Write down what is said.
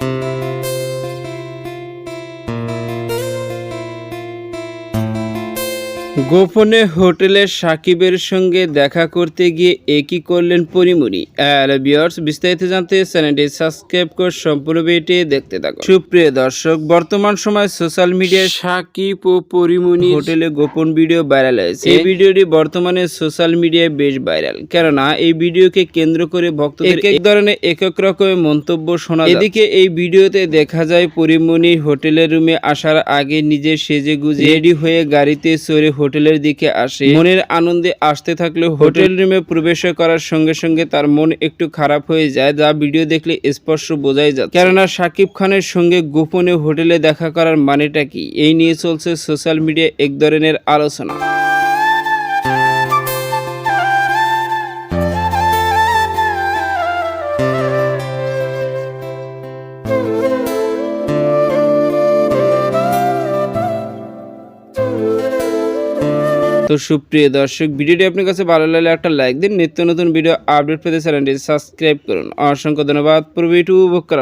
thank you গোপনে হোটেলে সাকিবের সঙ্গে দেখা করতে গিয়ে একই করলেন পরিমণি? আর বিয়ার্স বিস্তারিত জানতে চ্যানেলটি সাবস্ক্রাইব করে সম্পূর্ণ ভিডিওটি দেখতে থাকুন। সুপ্রিয় দর্শক বর্তমান সময় সোশ্যাল মিডিয়ায় সাকিব ও পরিমণি হোটেলে গোপন ভিডিও ভাইরাল হয়েছে। এই ভিডিওটি বর্তমানে সোশ্যাল মিডিয়ায় বেশ ভাইরাল কেননা এই ভিডিওকে কেন্দ্র করে ভক্তদের এক এক ধরনের একক রকমের মন্তব্য শোনা এদিকে এই ভিডিওতে দেখা যায় পরিমণি হোটেলের রুমে আসার আগে নিজে সেজে গুজে রেডি হয়ে গাড়িতে চড়ে হোটেলের দিকে আসে। মনের আনন্দে আসতে থাকলে হোটেল রুমে প্রবেশ করার সঙ্গে সঙ্গে তার মন একটু খারাপ হয়ে যায় যা ভিডিও দেখলে স্পষ্ট বোঝাই যায় কেননা সাকিব খানের সঙ্গে গোপনে হোটেলে দেখা করার মানেটা কি? এই নিয়ে চলছে সোশ্যাল মিডিয়া এক ধরনের আলোচনা। তো সুপ্রিয় দর্শক, ভিডিওটি আপনার কাছে ভালো লাগলে একটা লাইক দিন। নিত্য নতুন ভিডিও আপডেট পেতে চ্যানেলটি সাবস্ক্রাইব করুন। অসংখ্য ধন্যবাদ। পূর্বে উপভোগ করার